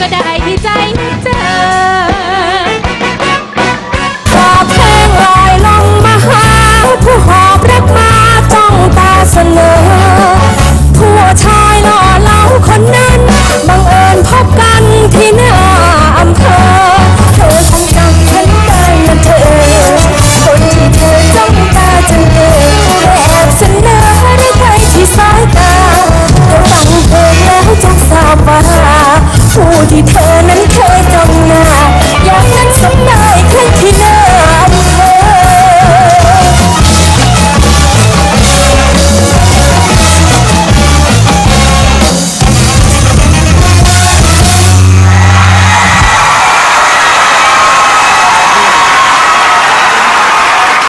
ก็ได้ที่ใจเจอ คู่ที่เธอ